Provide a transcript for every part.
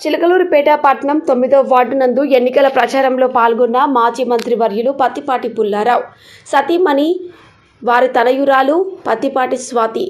చిలకలూరుపేట పట్నం తొమ్మిదో వార్డు నందు ఎన్నికల ప్రచారంలో పాల్గొన్న మాజీ మంత్రి వర్యులు పత్తిపాటి పుల్లారావు. సతీమణి వారి తనయురాలు పత్తిపాటి స్వాతి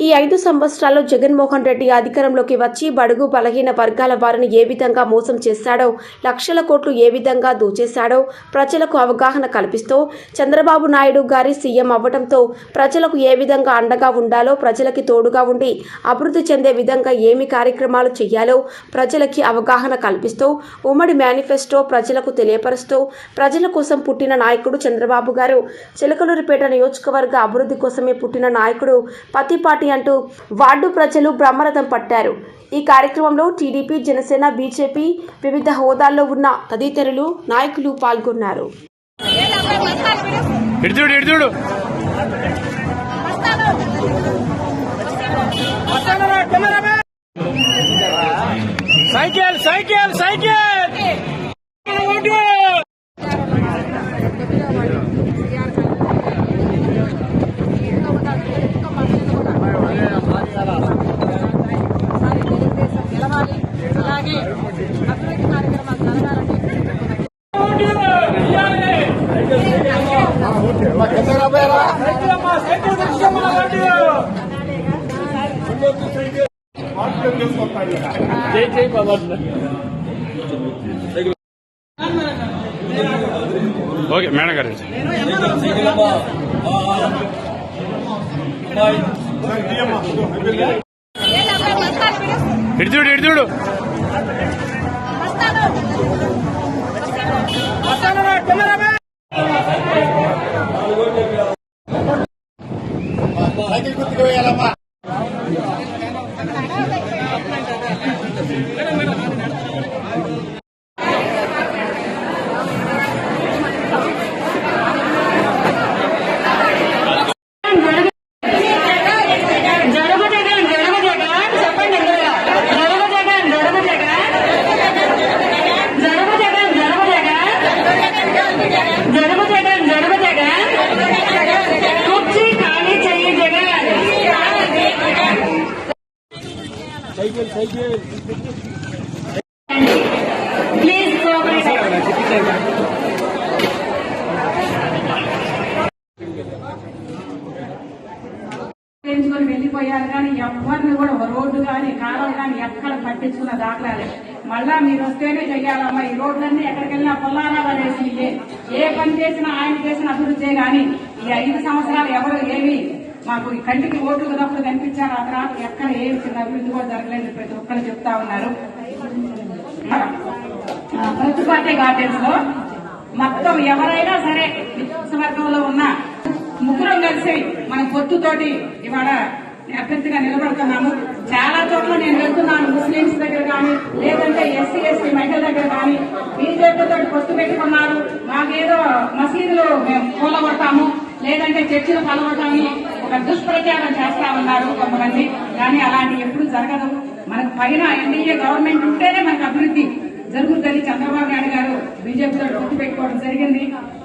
ఈ ఐదు సంవత్సరాల్లో జగన్మోహన్ రెడ్డి అధికారంలోకి వచ్చి బడుగు బలహీన వర్గాల వారిని ఏ విధంగా మోసం చేశాడో లక్షల కోట్లు ఏ విధంగా దోచేశాడో ప్రజలకు అవగాహన కల్పిస్తూ చంద్రబాబు నాయుడు గారి సీఎం అవ్వడంతో ప్రజలకు ఏ విధంగా అండగా ఉండాలో ప్రజలకి తోడుగా ఉండి అభివృద్ధి చెందే విధంగా ఏమి కార్యక్రమాలు చేయాలో ప్రజలకి అవగాహన కల్పిస్తూ ఉమ్మడి మేనిఫెస్టో ప్రజలకు తెలియపరుస్తూ ప్రజల కోసం పుట్టిన నాయకుడు చంద్రబాబు గారు. చిలకలూరిపేట నియోజకవర్గ అభివృద్ధి కోసమే పుట్టిన నాయకుడు పత్తిపాటి అంటూ వార్డు ప్రజలు బ్రహ్మరథం పట్టారు. ఈ కార్యక్రమంలో టీడీపీ జనసేన బీజేపీ వివిధ హోదాల్లో ఉన్న తదితరులు నాయకులు పాల్గొన్నారు. సైకిల్ సైకిల్ సైకిల్ గెలవాలి అలాగే అభివృద్ధి కార్యక్రమాలు జరగాలని జై జై బాబా ఓకే మేడం గారు. ఇటు చూడు ఇటు చూడు జరుగు వెళ్ళిపోయారు కానీ ఎవరిని కూడా రోడ్డు కానీ కాలం కానీ ఎక్కడ పట్టించుకున్న దాఖలాలే. మళ్ళా మీరు వస్తేనే చెయ్యాలమ్మా. ఈ రోడ్లన్నీ ఎక్కడికి వెళ్ళినా పొల్లారాలు వేసి ఏ పని చేసినా ఆయన చేసిన అభివృద్ధి కానీ ఈ ఐదు సంవత్సరాలు ఎవరు ఏమి మాకు ఈ కంటికి ఓట్లు ఉన్నప్పుడు కనిపించారు ఆ తర్వాత ఎక్కడ ఏం చిన్న అభివృద్ధి కూడా జరగలేదు ప్రతి ఒక్కరు చెప్తా ఉన్నారు. ఆ, ప్రతిపాటి గార్డెన్స్లో మొత్తం ఎవరైనా సరే నియోజకవర్గంలో ఉన్న ముగ్గురం కలిసి మన పొత్తుతోటి ఇవాళ అభ్యర్థిగా నిలబడుతున్నాము. చాలా చోట్ల నేను వెళ్తున్నాను. ముస్లింస్ దగ్గర కానీ లేదంటే ఎస్సీ ఎస్టీ మహిళల దగ్గర కానీ. బీజేపీతో పొత్తు పెట్టుకున్నారు. మాకేదో మసీదులో మేము కూలగొడతాము. లేదంటే చర్చలు కలగొడతామని ఒక దుష్ప్రచారం చేస్తా ఉన్నారు కొంతమంది. కానీ అలాంటి ఎప్పుడు జరగదు. మనకు పైన ఎన్డీఏ గవర్నమెంట్ ఉంటేనే మనకు అభివృద్ధి జరుగుతుంది చంద్రబాబు నాయుడు గారు బీజేపీతో గుర్తు పెట్టుకోవడం జరిగింది.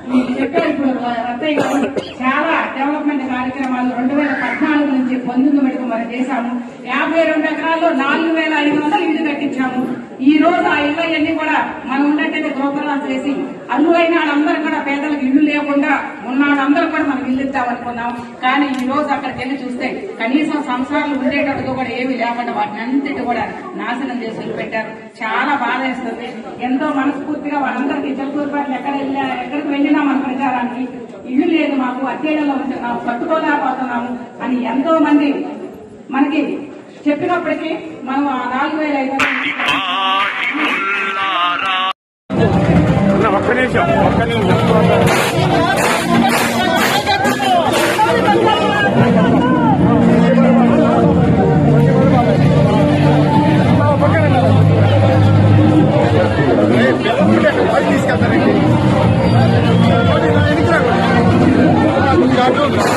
మీకు చెప్పారు ఇప్పుడు రత్తయ్య గారు చాలా డెవలప్మెంట్ కార్యక్రమాలు రెండు వేల పద్నాలుగు నుంచి పంతొమ్మిది వరకు మనం చేశాము. యాభై రెండు ఎకరాల్లో నాలుగు వేల ఐదు వందలు ఇల్లు కట్టించాము. ఈ రోజు ఆ ఇళ్ళ కూడా మనం ఉన్నట్టయితే గృహప్రవేశం చేసి అల్లులైన వాళ్ళందరూ కూడా పేదలకు ఇల్లు లేకుండా ఉన్న వాళ్ళందరూ కూడా మనం ఇల్లు ఇస్తామనుకున్నాం కానీ ఈ రోజు అక్కడికి వెళ్ళి చూస్తే కనీసం సంసారాలు ఉండేటట్టుగా కూడా ఏమి లేకుండా వాటిని అంతటి కూడా నాశనం చేసి పెట్టారు చాలా బాధ వేస్తుంది. ఎంతో మనస్ఫూర్తిగా వాళ్ళందరికీ చెప్పుకోపాట్లు ఎక్కడ వెళ్ళా ఎక్కడికి వెళ్ళినా మన ప్రచారానికి ఇల్లు లేదు మాకు అత్యేడలో ఉంటున్నాము కట్టుకోలేకపోతున్నాము అని ఎంతో మంది మనకి చెప్పినప్పటికీ మనం ఆ నాలుగు వేల ఐదు ఒక్క నిమిషం ఒక్క నిమిషం. ఓట్లు